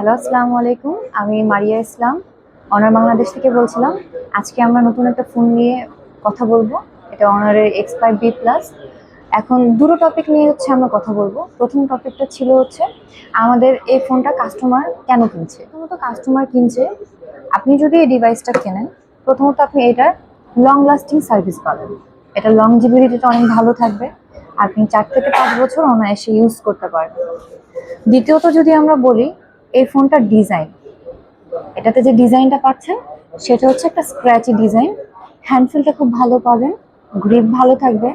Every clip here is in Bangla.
হ্যালো, আসসালামু আলাইকুম। আমি মারিয়া ইসলাম, অনার বাংলাদেশ থেকে বলছিলাম। আজকে আমরা নতুন একটা ফোন নিয়ে কথা বলব। এটা অনারের এক্স ফাইভ বি প্লাস। এখন দুটো টপিক নিয়ে হচ্ছে আমরা কথা বলব। প্রথম টপিকটা ছিল হচ্ছে, আমাদের এই ফোনটা কাস্টমার কেন কিনছে? প্রথমত কাস্টমার কিনছে, আপনি যদি এই ডিভাইসটা কেনেন, প্রথমত আপনি এটার লং লাস্টিং সার্ভিস পাবেন। এটা লং জিবিলিটিটা অনেক ভালো থাকবে। আপনি চার থেকে পাঁচ বছর অনায়াসে ইউজ করতে পারবেন। দ্বিতীয়ত যদি আমরা বলি এই ফোনটার ডিজাইন। এটাতে যে ডিজাইনটা পাচ্ছেন, সেটা হচ্ছে একটা স্ক্র্যাচি ডিজাইন। হ্যান্ডফিলটা খুব ভালো পাবেন গ্রিপ ভালো থাকবে।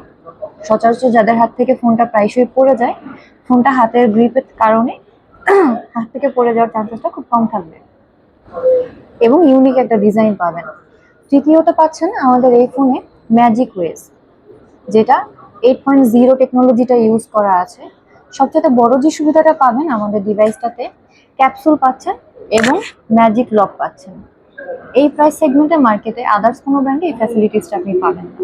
সচরাচর যাদের হাত থেকে ফোনটা প্রায়শই পড়ে যায়, ফোনটা হাতের গ্রিপের কারণে হাত থেকে পড়ে যাওয়ার চান্সেসটা খুব কম থাকবে। এবং ইউনিক একটা ডিজাইন পাবেন। তৃতীয়ত পাচ্ছেন আমাদের এই ফোনে ম্যাজিক ওয়েস যেটা এইট পয়েন্ট জিরো টেকনোলজিটা ইউজ করা আছে। সবচেয়ে বড় যে সুবিধাটা পাবেন আমাদের ডিভাইসটাতে ক্যাপসুল পাচ্ছেন এবং ম্যাজিক লক পাচ্ছেন। এই প্রাইস সেগমেন্টে মার্কেটে আদার্স কোনো ব্র্যান্ডে এই ফ্যাসিলিটিসটা আপনি পাবেন না।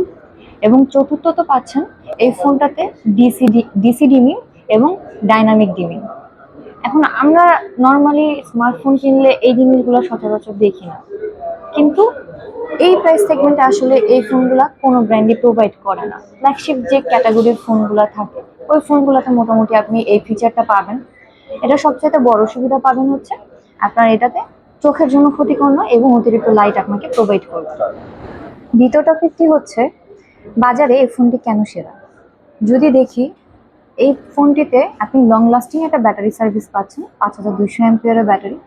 এবং চতুর্থত পাচ্ছেন এই ফোনটাতে D C D DC dimming এবং ডাইনামিক ডিমিং এখন আমরা নর্মালি স্মার্টফোন কিনলে এই জিনিসগুলো সচরাচর দেখি না। কিন্তু এই প্রাইস সেগমেন্টে আসলে এই ফোনগুলো কোনো ব্র্যান্ডই প্রোভাইড করে না। ফ্ল্যাগশিপ যে ক্যাটাগরির ফোনগুলো থাকে, ওই ফোনগুলোতে মোটামুটি আপনি এই ফিচারটা পাবেন। এটা সবচেয়ে বড় সুবিধা পাবেন হচ্ছে আপনার এটাতে চোখের জন্য ক্ষতিকর নয় এবং অতিরিক্ত লাইট আপনাকে প্রোভাইড করবে। দ্বিতীয় টপিকটি হচ্ছে বাজারে এই ফোনটি কেন সেরা? যদি দেখি, এই ফোনটিতে আপনি লং লাস্টিং একটা ব্যাটারি সার্ভিস পাচ্ছেন, পাঁচ হাজার দুইশো এমপিয়ারের ব্যাটারি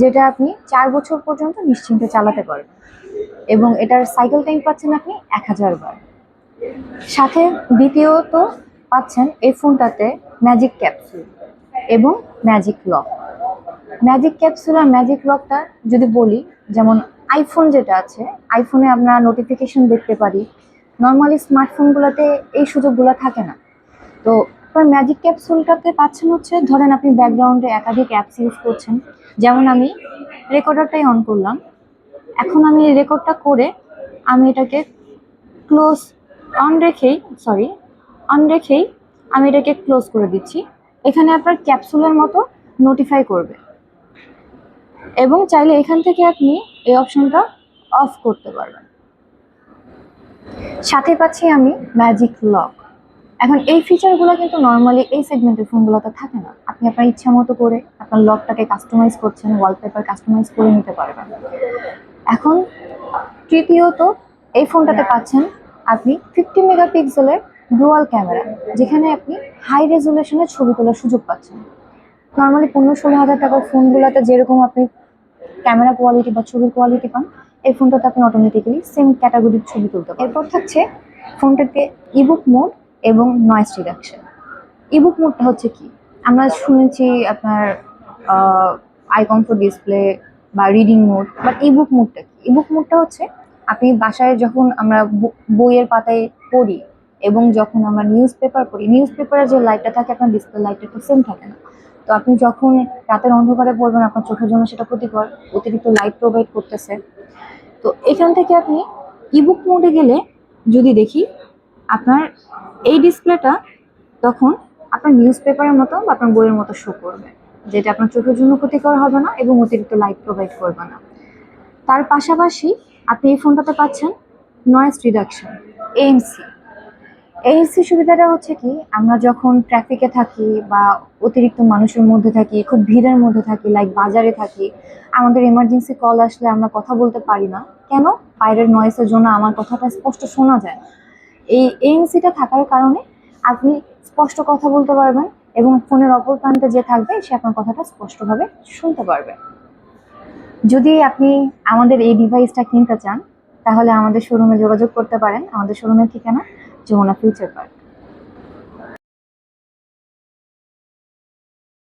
যেটা আপনি চার বছর পর্যন্ত নিশ্চিন্তে চালাতে পারবেন এবং এটার সাইকেল টাইম পাচ্ছেন আপনি এক হাজার বার। সাথে দ্বিতীয়ত পাচ্ছেন এই ফোনটাতে ম্যাজিক ক্যাপসুল এবং ম্যাজিক লক ম্যাজিক ক্যাপসুল আর ম্যাজিক লকটা যদি বলি, যেমন আইফোন যেটা আছে আইফোনে আমরা নোটিফিকেশন দেখতে পারি। নর্মালি স্মার্টফোনগুলোতে এই সুযোগগুলো থাকে না। তো আপনার ম্যাজিক ক্যাপসুলটাতে পাচ্ছেন হচ্ছে, ধরেন আপনি ব্যাকগ্রাউন্ডে একাধিক অ্যাপস ইউজ করছেন। যেমন আমি রেকর্ডারটাই অন করলাম। এখন আমি রেকর্ডটা করে আমি এটাকে ক্লোজ অন রেখেই সরি অন রেখেই আমি এটাকে ক্লোজ করে দিচ্ছি। এখানে আপনার ক্যাপসুলের মতো নোটিফাই করবে। এবং চাইলে এখান থেকে আপনি এই অপশনটা অফ করতে পারবেন। সাথে পাচ্ছি আমি ম্যাজিক লক এখন এই ফিচারগুলো কিন্তু নর্মালি এই সেগমেন্টের ফোনগুলোতে থাকে না। আপনি আপনার ইচ্ছা মতো করে আপনার লকটাকে কাস্টমাইজ করছেন ওয়ালপেপার কাস্টমাইজ করে নিতে পারবেন। এখন তৃতীয়ত এই ফোনটাতে পাচ্ছেন আপনি ফিফটি মেগাপিক্সেলের ডুয়াল ক্যামেরা, যেখানে আপনি হাই রেজুলেশনের ছবি তোলার সুযোগ পাচ্ছেন। নর্মালি পনেরো ষোলো হাজার টাকার ফোনগুলোতে যেরকম আপনি ক্যামেরা কোয়ালিটি বা ছবির কোয়ালিটি পান, এই ফোনটাতে আপনি অটোমেটিক্যালি সেম ক্যাটাগরির ছবি তুলতে পারেন এরপর থাকছে ফোনটাতে ইবুক মোড এবং নয়েস রিডাকশন ইবুক মোডটা হচ্ছে কি? আমরা শুনেছি আপনার আই কমফোর্ট ডিসপ্লে বা রিডিং মোড বাট ইবুক মোডটা কি? ইবুক মোডটা হচ্ছে আপনি বাসায় যখন আমরা বইয়ের পাতায় পড়ি এবং যখন আমরা নিউজ পেপার পড়ি নিউজ পেপারের যে লাইটটা থাকে, আপনার ডিসপ্লে লাইটটা তো সেম থাকে না। তো আপনি যখন রাতের অন্ধকারে পড়বেন, আপনার চোখের জন্য সেটা ক্ষতিকর, অতিরিক্ত লাইট প্রোভাইড করতেছে। তো এখান থেকে আপনি ইবুক মোডে গেলে যদি দেখি, আপনার এই ডিসপ্লেটা তখন আপনার নিউজ পেপারের মতো বা আপনার বইয়ের মতো শো করবে, যেটা আপনার চোখের জন্য ক্ষতিকর হবে না এবং অতিরিক্ত লাইট প্রোভাইড করবে না। তার পাশাপাশি আপনি এই ফোনটাতে পাচ্ছেন নয়েস রিডাকশন এএমসি এএমসি সুবিধাটা হচ্ছে কি, আমরা যখন ট্রাফিকে থাকি বা অতিরিক্ত মানুষের মধ্যে থাকি, খুব ভিড়ের মধ্যে থাকি লাইক বাজারে থাকি, আমাদের এমার্জেন্সি কল আসলে আমরা কথা বলতে পারি না। কেন? বাইরের নয়েসের জন্য আমার কথাটা স্পষ্ট শোনা যায়। এই এএনসিটা থাকার কারণে আপনি স্পষ্ট কথা বলতে পারবেন এবং ফোনের অপর প্রান্তে যে থাকবে, সে আপনার কথাটা স্পষ্টভাবে শুনতে পারবে। যদি আপনি আমাদের এই ডিভাইসটা কিনতে চান, তাহলে আমাদের শোরুমে যোগাযোগ করতে পারেন। আমাদের শোরুমের ঠিকানা যমুনা ফিউচার পার্ক